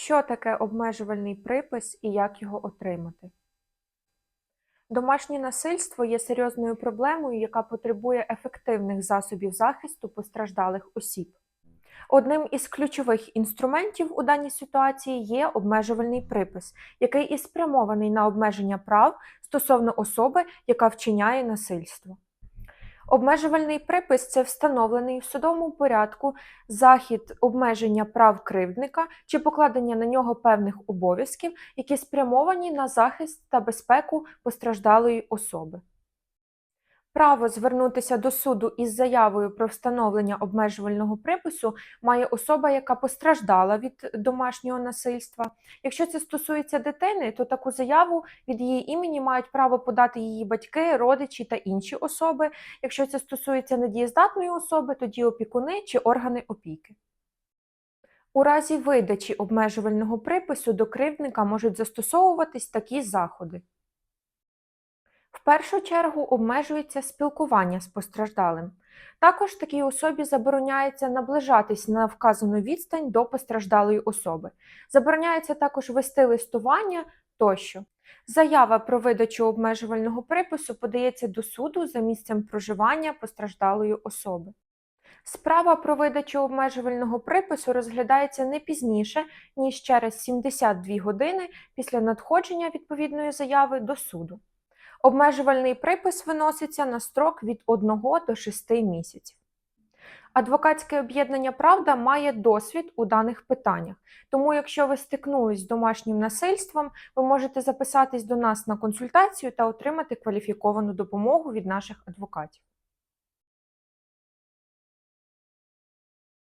Що таке обмежувальний припис і як його отримати? Домашнє насильство є серйозною проблемою, яка потребує ефективних засобів захисту постраждалих осіб. Одним із ключових інструментів у даній ситуації є обмежувальний припис, який і спрямований на обмеження прав стосовно особи, яка вчиняє насильство. Обмежувальний припис це встановлений в судовому порядку захід обмеження прав кривдника чи покладення на нього певних обов'язків, які спрямовані на захист та безпеку постраждалої особи. Право звернутися до суду із заявою про встановлення обмежувального припису має особа, яка постраждала від домашнього насильства. Якщо це стосується дитини, то таку заяву від її імені мають право подати її батьки, родичі та інші особи. Якщо це стосується недієздатної особи, тоді опікуни чи органи опіки. У разі видачі обмежувального припису до кривдника можуть застосовуватись такі заходи. В першу чергу обмежується спілкування з постраждалим. Також такій особі забороняється наближатись на вказану відстань до постраждалої особи. Забороняється також вести листування тощо. Заява про видачу обмежувального припису подається до суду за місцем проживання постраждалої особи. Справа про видачу обмежувального припису розглядається не пізніше, ніж через 72 години після надходження відповідної заяви до суду. Обмежувальний припис виноситься на строк від 1 до 6 місяців. Адвокатське об'єднання Правда має досвід у даних питаннях, тому якщо ви стикнулись з домашнім насильством, ви можете записатись до нас на консультацію та отримати кваліфіковану допомогу від наших адвокатів.